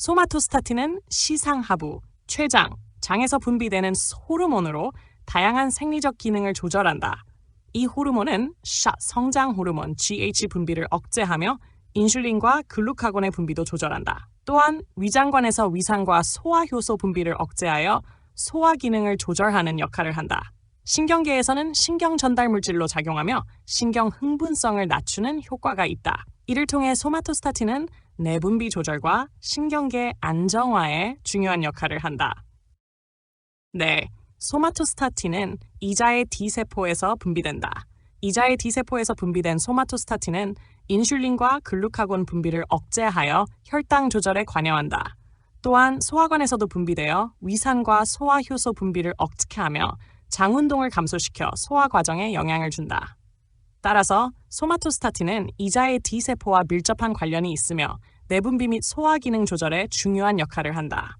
소마토스타틴은 시상하부, 췌장, 장에서 분비되는 호르몬으로 다양한 생리적 기능을 조절한다. 이 호르몬은 샤 성장 호르몬 GH 분비를 억제하며 인슐린과 글루카곤의 분비도 조절한다. 또한 위장관에서 위산과 소화 효소 분비를 억제하여 소화 기능을 조절하는 역할을 한다. 신경계에서는 신경 전달 물질로 작용하며 신경 흥분성을 낮추는 효과가 있다. 이를 통해 소마토스타틴은 내분비 조절과 신경계 안정화에 중요한 역할을 한다. 네, 소마토스타틴은 이자의 D세포에서 분비된다. 이자의 D세포에서 분비된 소마토스타틴은 인슐린과 글루카곤 분비를 억제하여 혈당 조절에 관여한다. 또한 소화관에서도 분비되어 위산과 소화 효소 분비를 억제하며 장 운동을 감소시켜 소화 과정에 영향을 준다. 따라서 소마토스타틴은 이자의 D세포와 밀접한 관련이 있으며 내분비 및 소화 기능 조절에 중요한 역할을 한다.